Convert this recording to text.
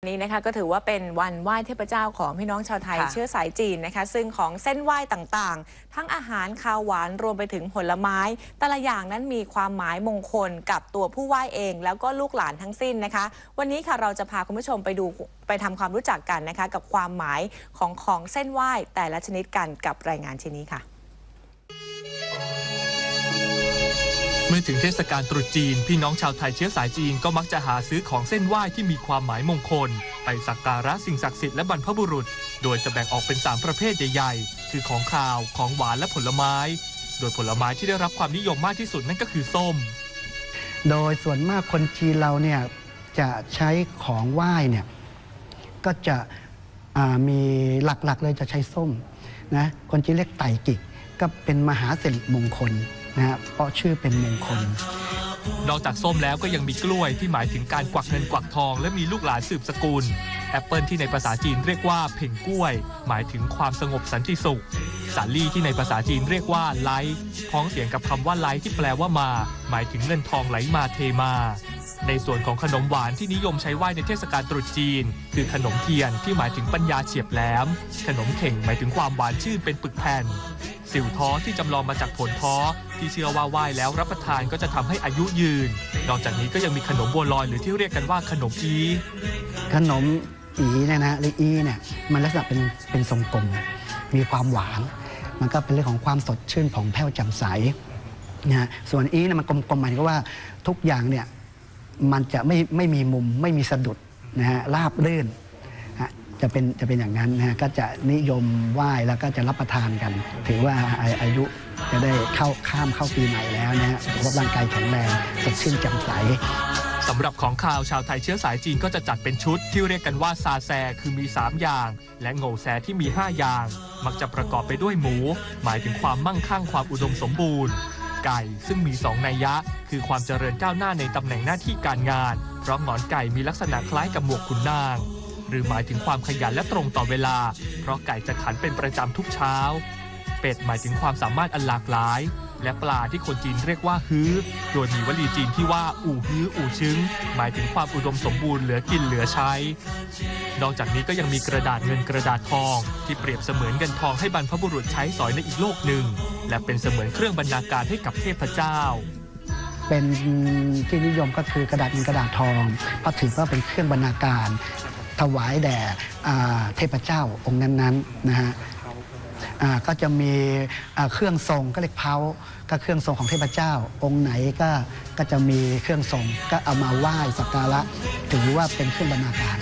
วันนี้นะคะก็ถือว่าเป็นวันไหว้เทพเจ้าของพี่น้องชาวไทยค่ะเชื้อสายจีนนะคะ ซึ่งของเส้นไหว้ต่างๆ ทั้งอาหารคาวหวานรวมไปถึงผลไม้ แต่ละอย่างนั้นมีความหมายมงคลกับตัวผู้ไหว้เอง แล้วก็ลูกหลานทั้งสิ้นนะคะ วันนี้ค่ะเราจะพาคุณผู้ชมไปดูไปทำความรู้จักกันนะคะ กับความหมายของของเส้นไหว้แต่ละชนิดกันกับรายงานชิ้นนี้ค่ะ เมื่อถึงเทศกาลตรุษจีน พี่น้องชาวไทยเชื้อสายจีนก็มักจะหาซื้อของเส้นไหว้ที่มีความหมายมงคล ไปสักการะสิ่งศักดิ์สิทธิ์และบรรพบุรุษ โดยจะแบ่งออกเป็น 3 ประเภทใหญ่ๆ คือของคาว ของหวานและผลไม้ โดยผลไม้ที่ได้รับความนิยมมากที่สุดนั่นก็คือส้ม โดยส่วนมากคนจีนเราเนี่ยจะใช้ของไหว้เนี่ยก็จะมีหลักๆเลยจะใช้ส้มนะคนจีนเรียกไต่กิกก็เป็นมหาสิริมงคล นะฮะเพราะชื่อเป็นมงคล นอกจากส้มแล้วก็ยังมีกล้วยที่หมายถึงการกวักเงินกวักทอง และมีลูกหลานสืบสกุลแอปเปิลที่ในภาษาจีนเรียกว่าเพ่งกล้วย หมายถึงความสงบสันติสุข สาลี่ที่ในภาษาจีนเรียกว่าไลท์พ้องเสียงกับคำว่าไลท์ที่แปลว่ามา หมายถึงเงินทองไหลมาเทมา ในส่วนของขนมหวานที่นิยมใช้ไหว้ในเทศกาลตรุษจีน คือขนมเทียนที่หมายถึงปัญญาเฉียบแหลม ขนมเข่งหมายถึงความหวานชื่นเป็นปึกแผ่น สิวท้อที่จำลองมาจากผลท้อ ที่เชื่อว่าไหว้แล้วรับประทานก็จะทำให้อายุยืน นอกจากนี้ก็ยังมีขนมบัวลอยหรือที่เรียกกันว่าขนมอีขนมอีเนี่ยนะหรืออีเนี่ยมันลักษณะเป็นเป็นทรงกลมมีความหวาน มันก็เป็นเรื่องของความสดชื่นผ่องแผ้วแจ่มใสนะฮะส่วนอีเนี่ยมันกลมๆหมายถึงว่าทุกอย่างเนี่ย มันจะไม่ไม่มีมุมไม่มีสะดุดนะฮะราบรื่นจะเป็นจะเป็นอย่างนั้นนะฮะก็จะนิยมไหว้แล้วก็จะรับประทานกัน ถือว่าอาอายุจะได้เข้าข้ามเข้าปีใหม่แล้วนะฮะสุขภาพร่างกายแข็งแรงสดชื่นแจ่มใสสำหรับของข่าวชาวไทยเชื้อสายจีนก็จะจัดเป็นชุดที่เรียกกันว่าซาแซคือมี 3 อย่าง และโง่แซที่มี 5 อย่าง มักจะประกอบไปด้วยหมู หมายถึงความมั่งคั่งความอุดมสมบูรณ์ ไก่ ซึ่งมี 2 นัยยะ คือความเจริญก้าวหน้าในตำแหน่งหน้าที่การงาน เพราะหงอนไก่มีลักษณะคล้ายกับหมวกขุนนาง หรือหมายถึงความขยันและตรงต่อเวลา เพราะไก่จะขันเป็นประจำทุกเช้า เป็ดหมายถึงความสามารถอันหลากหลาย และปลาที่คนจีนเรียกว่าฮื้อ โดยมีวลีจีนที่ว่าอู่ฮื้ออู่ชึ้ง หมายถึงความอุดมสมบูรณ์เหลือกินเหลือใช้ นอกจากนี้ก็ยังมีกระดาษเงินกระดาษทอง ที่เปรียบเสมือนเงินทองให้บรรพบุรุษใช้สอยในอีกโลกหนึ่ง และเป็นเสมือนเครื่องบรรณาการให้กับเทพเจ้า เป็นที่นิยมก็คือกระดาษเงินกระดาษทองเพราะถือว่าเป็นเครื่องบรรณาการ ถวายแด่เทพเจ้าองค์นั้นๆนะฮะก็จะมีเครื่องทรงก็เรียกเพาก็เครื่องทรงของเทพเจ้า องค์ไหนก็ก็จะมีเครื่องทรงก็เอามาไหว้สักการะถือว่าเป็นเครื่องบรรณาการ